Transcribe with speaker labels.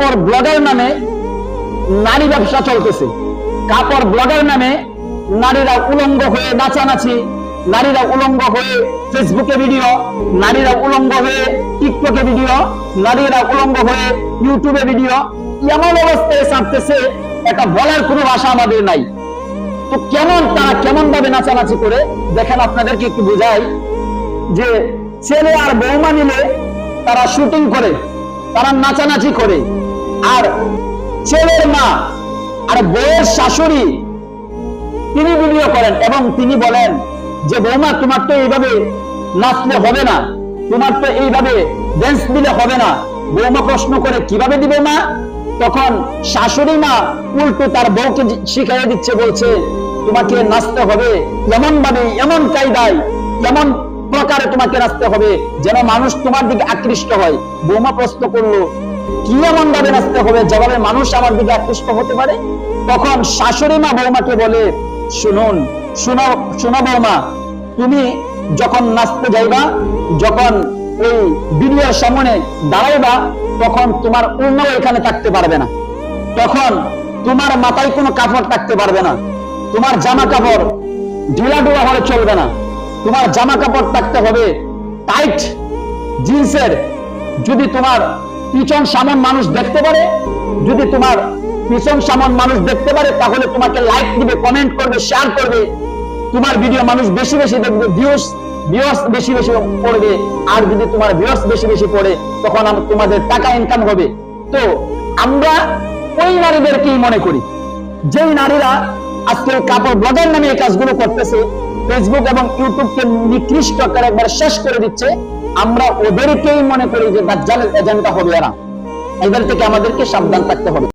Speaker 1: কাপড় ব্লগার নামে নারী ব্যবসা চলতেছে। কাপড় ব্লগার নামে নারীরা উলঙ্গ হয়ে নাচানাচি, নারীরা উলঙ্গ হয়ে ফেসবুকে ভিডিও নারীরা উলঙ্গ হয়ে টিকটকে ভিডিও নারীরা উলঙ্গ হয়ে ইউটিউবে ভিডিও এমন অবস্থায় ছাড়তেছে এটা বলার কোনো ভাষা আমাদের নাই। তো কেমন তারা কেমন ভাবে নাচানাচি করে? দেখেন আপনাদেরকে একটু বোঝাই যে ছেলে আর বৌমা মিলে তারা শুটিং করে, তারা নাচানাচি করে। আর ছেলের মা আর বউয়ের শাশুড়ি, তিনি ভিডিও করেন এবং তিনি বলেন যে, বৌমা, তোমার তো এইভাবে নাচলে হবে না, তোমার তো এইভাবে ড্যান্স দিলে হবে না। বৌমা প্রশ্ন করে, কীভাবে দিবে মা? তখন শাশুড়ি মা উল্টো তার বউকে শিখাইয়ে দিচ্ছে, বলছে, তোমাকে নাচতে হবে এমন ভাবে এমন কায়দায়, এমন প্রকারে তোমাকে নাচতে হবে যেন মানুষ তোমার দিকে আকৃষ্ট হয়। বৌমা প্রশ্ন করল কি এমন ভাবে নাচতে হবে যেভাবে মানুষ আমার দিকে আকৃষ্ট হতে পারে? তখন শাশুড়ি মা বৌমাকে বলে, শুনুন, শুনো, শোনো বৌমা, তুমি যখন নাচতে যাইবা, যখন এই ভিডিওর সামনে দাঁড়াইবা, তখন তোমার অন্য এখানে থাকতে পারবে না। তখন তোমার মাথায় কোনো কাপড় থাকতে পারবে না। তোমার জামা কাপড় ঢিলা ডুলা হলে চলবে না। তোমার জামা কাপড় থাকতে হবে টাইট জিন্সের যদি তোমার পিছন সামন মানুষ দেখতে পারে? যদি তোমার পিছন সামন মানুষ দেখতে পারে, তাহলে তোমাকে লাইক দিবে কমেন্ট করবে শেয়ার করবে। তোমার ভিডিও মানুষ বেশি বেশি দেখবে ভিউস ভিউস বেশি বেশি পড়বে। আর যদি তোমার ভিউস বেশি বেশি পড়ে, তখন তোমাদের টাকা ইনকাম হবে। তো আমরা ওই নারীদেরকেই মনে করি। যেই নারীরা আজকে কাপড় ব্লগার নামে এই কাজগুলো করতেছে ফেসবুক এবং ইউটিউবকে নিকৃষ্ট করে একবার শেষ করে দিচ্ছে আমরা ওদেরকেই মনে করি যে দাজ্জালের এজেন্টটা হবে এরা। এদের থেকে আমাদেরকে সাবধান থাকতে হবে।